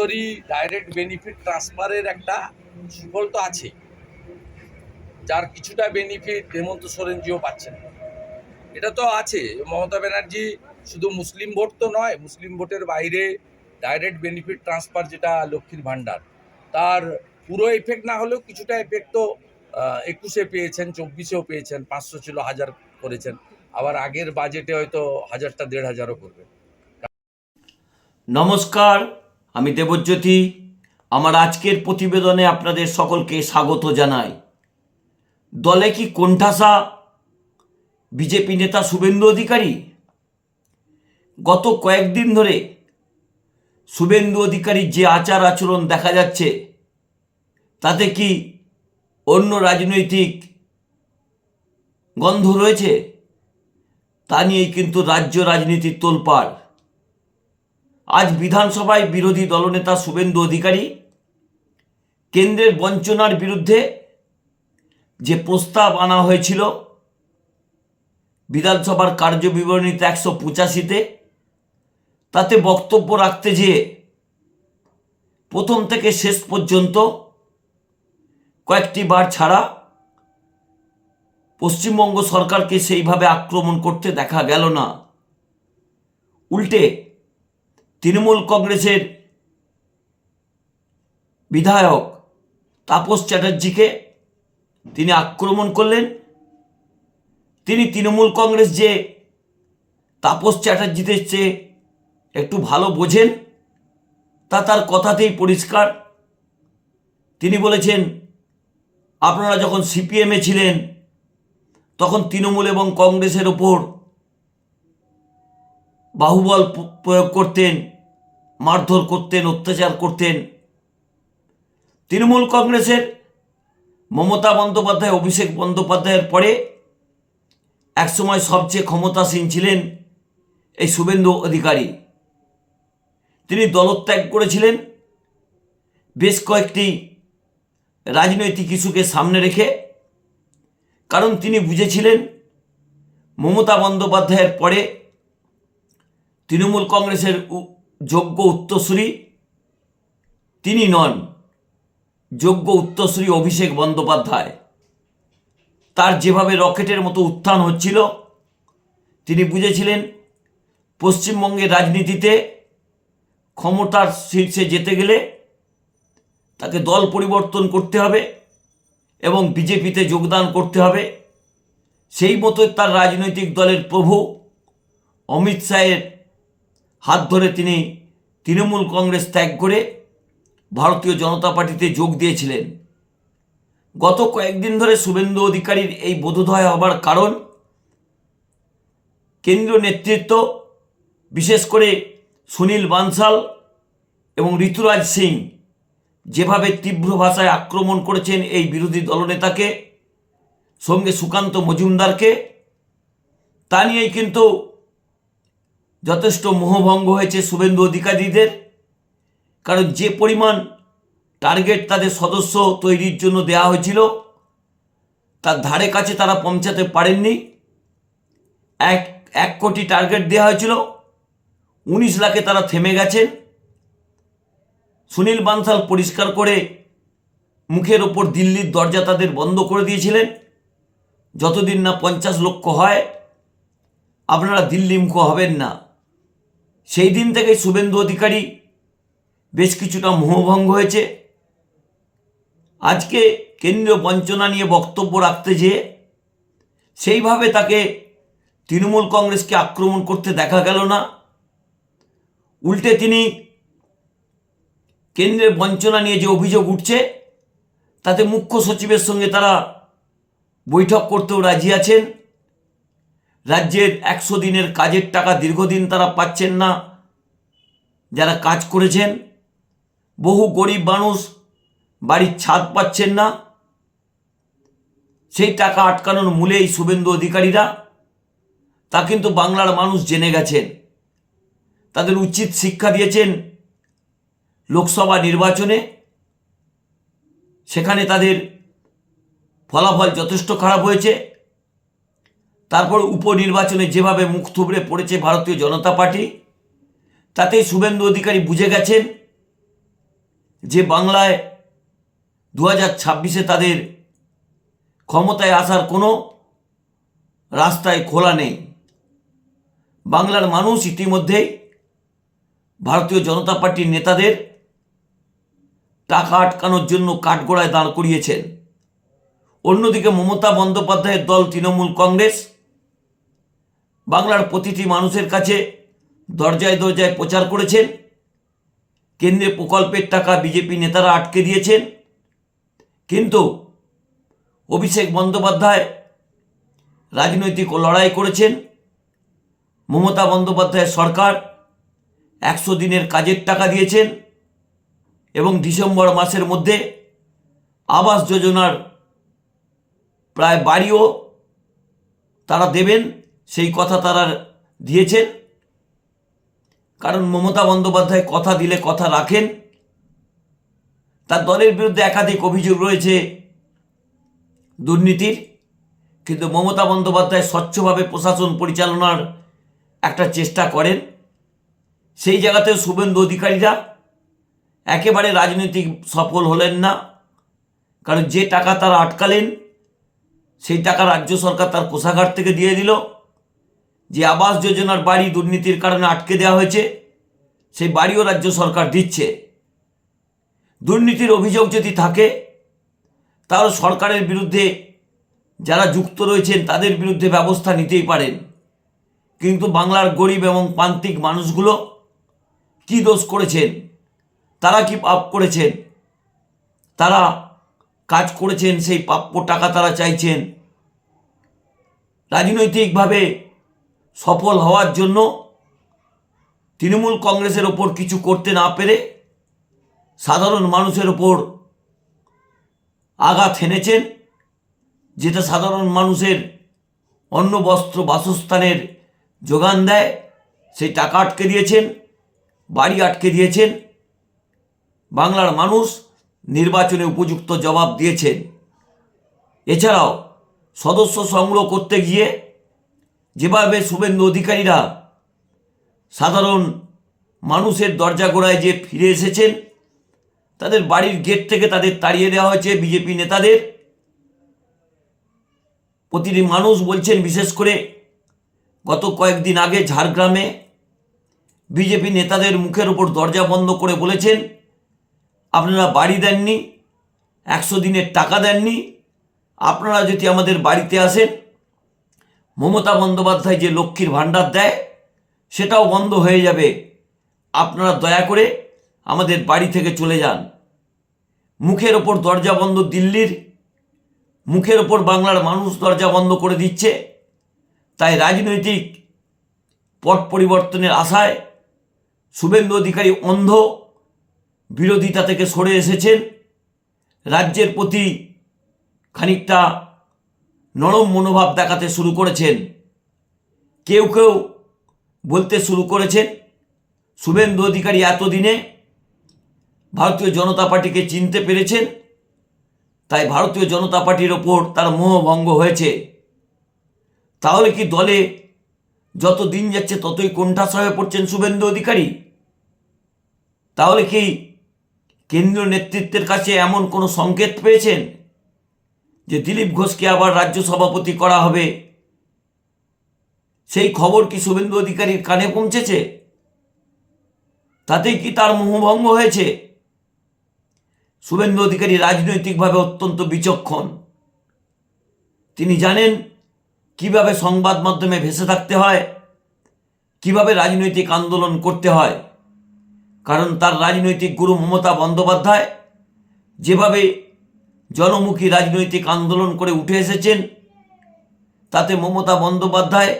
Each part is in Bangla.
সরাসরি ডাইরেক্ট বেনিফিট ট্রান্সফারের একটা সুফল তো আছে। যার কিছুটা বেনিফিট হেমন্ত সোরেনজিও পাচ্ছেন। এটা তো আছে, মমতা ব্যানার্জি শুধু মুসলিম ভোট তো নয়, মুসলিম ভোটের বাইরে ডাইরেক্ট বেনিফিট ট্রান্সফার যেটা লক্ষ্মীর ভাণ্ডার, তার পুরো এফেক্ট না হলেও কিছুটা এফেক্ট তো একুশে পেয়েছেন, চব্বিশেও পেয়েছেন, পাঁচশো ছিল হাজার করেছেন, আবার আগের বাজেটে হয়তো হাজারটা, দেড় হাজারও করবে নমস্কার আমি দেবজ্যোতি, আমার আজকের প্রতিবেদনে আপনাদের সকলকে স্বাগত জানাই। দলে কি কোণঠাসা বিজেপি নেতা শুভেন্দু অধিকারী? গত কয়েকদিন ধরে শুভেন্দু অধিকারীর যে আচার আচরণ দেখা যাচ্ছে, তাতে কি অন্য রাজনৈতিক গন্ধ রয়েছে? তা নিয়েই কিন্তু রাজ্য রাজনীতির তোলপাড়। আজ বিধানসভায় বিরোধী দলনেতা শুভেন্দু অধিকারী কেন্দ্রের বঞ্চনার বিরুদ্ধে যে প্রস্তাব আনা হয়েছিল, বিধানসভার কার্যবিবরণীতে একশো পঁচাশিতে, তাতে বক্তব্য রাখতে যেয়ে প্রথম থেকে শেষ পর্যন্ত কয়েকটি বার ছাড়া পশ্চিমবঙ্গ সরকারকে সেইভাবে আক্রমণ করতে দেখা গেল না। উল্টে তৃণমূল কংগ্রেসের বিধায়ক তাপস চ্যাটার্জিকে তিনি আক্রমণ করলেন। তিনি তৃণমূল কংগ্রেস যে তাপস চ্যাটার্জিদের চেয়ে একটু ভালো বোঝেন, তা তার কথাতেই পরিষ্কার। তিনি বলেছেন, আপনারা যখন সিপিএমে ছিলেন, তখন তৃণমূল এবং কংগ্রেসের ওপর বাহুবল প্রয়োগ করতেন মারধর করতেন, অত্যাচার করতেন। তৃণমূল কংগ্রেসের মমতা বন্দ্যোপাধ্যায়, অভিষেক বন্দ্যোপাধ্যায়ের পরে একসময় সবচেয়ে ক্ষমতাসীন ছিলেন এই শুভেন্দু অধিকারী। তিনি দলত্যাগ করেছিলেন। বেশ কয়েকটি রাজনৈতিক ইস্যুকে সামনে রেখে, কারণ তিনি বুঝেছিলেন মমতা বন্দ্যোপাধ্যায়ের পরে তৃণমূল কংগ্রেসের যোগ্য উত্তরসূরি তিনি নন। যোগ্য উত্তরসূরি অভিষেক বন্দ্যোপাধ্যায়। তার যেভাবে রকেটের মতো উত্থান হচ্ছিল, তিনি বুঝেছিলেন, পশ্চিমবঙ্গের রাজনীতিতে ক্ষমতার শীর্ষে যেতে গেলে তাকে দল পরিবর্তন করতে হবে এবং বিজেপিতে যোগদান করতে হবে। সেই মতো তার রাজনৈতিক দলের প্রভু অমিত শাহের হাত ধরে তিনি তৃণমূল কংগ্রেস ত্যাগ করে ভারতীয় জনতা পার্টিতে যোগ দিয়েছিলেন। গত কয়েকদিন ধরে শুভেন্দু অধিকারীর এই বোধোদয় হবার কারণ, কেন্দ্রীয় নেতৃত্ব, বিশেষ করে সুনীল বানসাল এবং ঋতুরাজ সিং, যেভাবে তীব্র ভাষায় আক্রমণ করেছেন এই বিরোধী দলনেতাকে, সঙ্গে সুকান্ত মজুমদারকে, তা নিয়েই কিন্তু যথেষ্ট মোহভঙ্গ হয়েছে শুভেন্দু অধিকারীদের। কারণ যে পরিমাণ টার্গেট তাদের সদস্য তৈরির জন্য দেওয়া হয়েছিল, তার ধারে কাছে তারা পৌঁছাতে পারেননি। এক এক কোটি টার্গেট দেওয়া হয়েছিল, উনিশ লাখে তারা থেমে গেছেন। সুনীল বানসাল পরিষ্কার করে মুখের ওপর দিল্লির দরজা তাদের বন্ধ করে দিয়েছিলেন। যতদিন না পঞ্চাশ লক্ষ হয়, আপনারা দিল্লিমুখ হবেন না। সেই দিন থেকে শুভেন্দু অধিকারী বেশ কিছুটা মোহভঙ্গ হয়েছে। আজকে কেন্দ্রীয় বঞ্চনা নিয়ে বক্তব্য রাখতে যেয়ে সেইভাবে তাকে তৃণমূল কংগ্রেসকে আক্রমণ করতে দেখা গেল না। উল্টে তিনি কেন্দ্রের বঞ্চনা নিয়ে যে অভিযোগ উঠছে, তাতে মুখ্য সচিবের সঙ্গে তারা বৈঠক করতেও রাজি আছেন। রাজ্যের একশো দিনের কাজের টাকা দীর্ঘদিন তারা পাচ্ছেন না। যারা কাজ করেছেন, বহু গরিব মানুষ বাড়ির ছাদ পাচ্ছেন না। সেই টাকা আটকানোর মূলে এই শুভেন্দু অধিকারীরা, তা কিন্তু বাংলার মানুষ জেনে গেছেন। তাদের উচিত শিক্ষা দিয়েছেন লোকসভা নির্বাচনে। সেখানে তাদের ফলাফল যথেষ্ট খারাপ হয়েছে। তারপর উপনির্বাচনে যেভাবে মুখ থুবড়ে পড়েছে ভারতীয় জনতা পার্টি তাতে শুভেন্দু অধিকারী বুঝে গেছেন যে বাংলায় দু হাজার ছাব্বিশে তাদের ক্ষমতায় আসার কোনো রাস্তায় খোলা নেই। বাংলার মানুষ ইতিমধ্যেই ভারতীয় জনতা পার্টির নেতাদের টাকা আটকানোর জন্য কাঠগোড়ায় দাঁড় করিয়েছেন। অন্যদিকে মমতা বন্দ্যোপাধ্যায়ের দল তৃণমূল কংগ্রেস বাংলার প্রতিটি মানুষের কাছে দরজায় দরজায় প্রচার করেছেন। কেন্দ্রে প্রকল্পের টাকা বিজেপি নেতারা আটকে দিয়েছেন। কিন্তু অভিষেক বন্দ্যোপাধ্যায় রাজনৈতিক লড়াই করেছেন। মমতা বন্দ্যোপাধ্যায়ের সরকার একশো দিনের কাজের টাকা দিয়েছেন এবং ডিসেম্বর মাসের মধ্যে আবাস যোজনার প্রায় বাড়িও তারা দেবেন। সেই কথা তারা দিয়েছেন। কারণ মমতা বন্দ্যোপাধ্যায় কথা দিলে কথা রাখেন। তার দলের বিরুদ্ধে একাধিক অভিযোগ রয়েছে দুর্নীতির। কিন্তু মমতা বন্দ্যোপাধ্যায় স্বচ্ছভাবে প্রশাসন পরিচালনার একটা চেষ্টা করেন। সেই জায়গাতেও শুভেন্দু অধিকারীরা একেবারে রাজনৈতিক সফল হলেন না। কারণ যে টাকা তারা আটকালেন, সেই টাকা রাজ্য সরকার তার কোষাগার থেকে দিয়ে দিল। যে আবাস যোজনার বাড়ি দুর্নীতির কারণে আটকে দেওয়া হয়েছে, সেই বাড়িও রাজ্য সরকার দিচ্ছে। দুর্নীতির অভিযোগ যদি থাকে, তাহলে সরকারের বিরুদ্ধে যারা যুক্ত রয়েছেন, তাদের বিরুদ্ধে ব্যবস্থা নিতেই পারেন। কিন্তু বাংলার গরিব এবং প্রান্তিক মানুষগুলো কি দোষ করেছেন? তারা কি পাপ করেছেন? তারা কাজ করেছেন, সেই প্রাপ্য টাকা তারা চাইছেন। রাজনৈতিকভাবে সফল হওয়ার জন্য তৃণমূল কংগ্রেসের ওপর কিছু করতে না পেরে সাধারণ মানুষের ওপর আঘাত হেনেছেন, যেটা সাধারণ মানুষের অন্ন, বস্ত্র, বাসস্থানের যোগান দেয়, সেই টাকা আটকে দিয়েছেন, বাড়ি আটকে দিয়েছেন, বাংলার মানুষ নির্বাচনে উপযুক্ত জবাব দিয়েছেন। এছাড়াও সদস্য সংগ্রহ করতে গিয়ে যেভাবে শুভেন্দু অধিকারীরা সাধারণ মানুষের দরজা গোড়ায় যে ফিরে এসেছেন, তাদের বাড়ির গেট থেকে তাদের তাড়িয়ে দেওয়া হয়েছে বিজেপি নেতাদের। প্রতিটি মানুষ বলছেন, বিশেষ করে গত কয়েকদিন আগে ঝাড়গ্রামে বিজেপি নেতাদের মুখের উপর দরজা বন্ধ করে বলেছেন, আপনারা বাড়ি দেননি, একশো দিনের টাকা দেননি, আপনারা যদি আমাদের বাড়িতে আসেন মমতা বন্দ্যোপাধ্যায় যে লক্ষ্মীর ভাণ্ডার দেয়, সেটাও বন্ধ হয়ে যাবে। আপনারা দয়া করে আমাদের বাড়ি থেকে চলে যান। মুখের ওপর দরজা বন্ধ দিল্লির, মুখের ওপর বাংলার মানুষ দরজা বন্ধ করে দিচ্ছে। তাই রাজনৈতিক পট পরিবর্তনের আশায় শুভেন্দু অধিকারী অন্ধ, বিরোধিতা থেকে সরে এসেছেন। রাজ্যের প্রতি খানিকটা নরম মনোভাব দেখাতে শুরু করেছেন। কেউ কেউ বলতে শুরু করেছেন, শুভেন্দু অধিকারী এতদিনে ভারতীয় জনতা পার্টিকে চিনতে পেরেছেন, তাই ভারতীয় জনতা পার্টির ওপর তার মোহভঙ্গ হয়েছে। তাহলে কি দলে যত দিন যাচ্ছে ততই কোণঠাসা হয়ে পড়ছেন শুভেন্দু অধিকারী? তাহলে কি কেন্দ্রীয় নেতৃত্বের কাছে এমন কোনো সংকেত পেয়েছেন? যে দিলীপ ঘোষকে আবার রাজ্য সভাপতি করা হবে। সেই খবর কি শুভেন্দু অধিকারীর কানে পৌঁছেছে? তাতেই কি তার মোহভঙ্গ হয়েছে? শুভেন্দু অধিকারী রাজনৈতিকভাবে অত্যন্ত বিচক্ষণ। তিনি জানেন কীভাবে সংবাদ মাধ্যমে ভেসে থাকতে হয়, কীভাবে রাজনৈতিক আন্দোলন করতে হয়। কারণ তার রাজনৈতিক গুরু মমতা বন্দ্যোপাধ্যায় যেভাবে জনমুখী রাজনৈতিক আন্দোলন করে উঠে এসেছেন। তাতে মমতা বন্দ্যোপাধ্যায়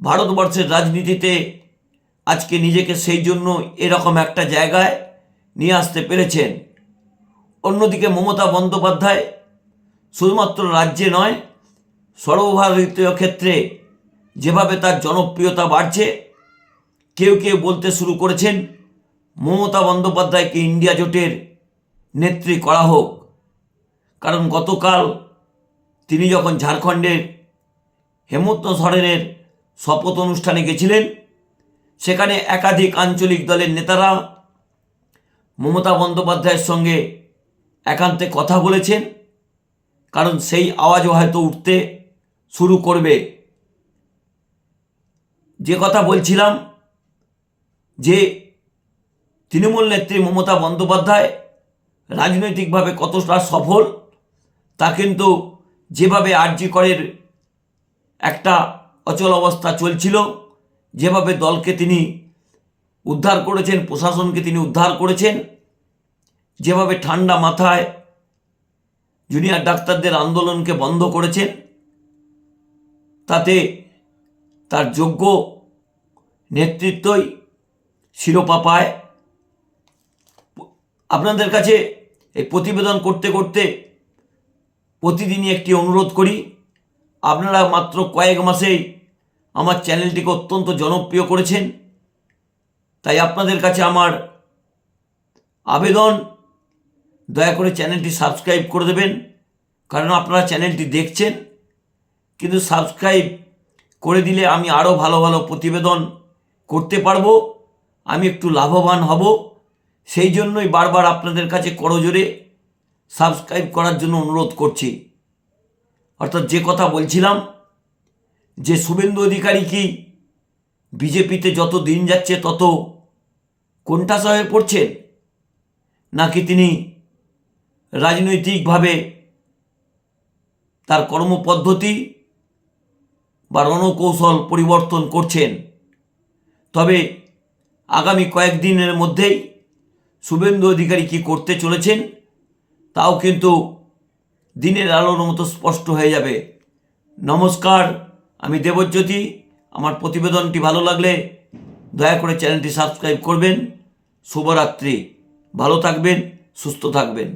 ভারতবর্ষের রাজনীতিতে আজকে নিজেকে সেই জন্য এরকম একটা জায়গায় নিয়ে আসতে পেরেছেন। অন্যদিকে মমতা বন্দ্যোপাধ্যায় শুধুমাত্র রাজ্যে নয়, সর্বভারতীয় ক্ষেত্রে যেভাবে তার জনপ্রিয়তা বাড়ছে, কেউ কেউ বলতে শুরু করেছেন, মমতা বন্দ্যোপাধ্যায়কে ইন্ডিয়া জোটের নেত্রী করা হোক। কারণ গতকাল তিনি যখন ঝাড়খণ্ডের হেমন্ত সরেনের শপথ অনুষ্ঠানে গেছিলেন, সেখানে একাধিক আঞ্চলিক দলের নেতারা মমতা বন্দ্যোপাধ্যায়ের সঙ্গে একান্তে কথা বলেছেন, কারণ সেই আওয়াজও হয়তো উঠতে শুরু করবে। যে কথা বলছিলাম, যে তৃণমূল নেত্রী মমতা বন্দ্যোপাধ্যায় রাজনৈতিকভাবে কতটা সফল তা কিন্তু যেভাবে আরজি করের একটা অচল অবস্থা চলছিল, যেভাবে দলকে তিনি উদ্ধার করেছেন, প্রশাসনকে তিনি উদ্ধার করেছেন, যেভাবে ঠান্ডা মাথায় জুনিয়র ডাক্তারদের আন্দোলনকে বন্ধ করেছেন, তাতে তার যোগ্য নেতৃত্বই শিরোপা পায়। আপনাদের কাছে এই প্রতিবেদন করতে করতে প্রতিদিনই একটি অনুরোধ করি। আপনারা মাত্র কয়েক মাসেই আমার চ্যানেলটিকে অত্যন্ত জনপ্রিয় করেছেন। তাই আপনাদের কাছে আমার আবেদন। দয়া করে চ্যানেলটি সাবস্ক্রাইব করে দেবেন, কারণ আপনারা চ্যানেলটি দেখছেন। কিন্তু সাবস্ক্রাইব করে দিলে আমি আরও ভালো ভালো প্রতিবেদন করতে পারব, আমি একটু লাভবান হব। সেই জন্যই বারবার আপনাদের কাছে করজোরে সাবস্ক্রাইব করার জন্য অনুরোধ করছি। অর্থাৎ যে কথা বলছিলাম, যে শুভেন্দু অধিকারী কি বিজেপিতে যত দিন যাচ্ছে তত কোনটাসা হয়ে পড়ছেন নাকি তিনি রাজনৈতিকভাবে তার কর্মপদ্ধতি বা রণকৌশল পরিবর্তন করছেন? তবে আগামী কয়েকদিনের মধ্যেই শুভেন্দু অধিকারী কি করতে চলেছেন? তাও কিন্তু দিনের আলোর মতো স্পষ্ট হয়ে যাবে। নমস্কার, আমি দেবজ্যোতি। আমার প্রতিবেদনটি ভালো লাগলে দয়া করে চ্যানেলটি সাবস্ক্রাইব করবেন। শুভরাত্রি। ভালো থাকবেন, সুস্থ থাকবেন।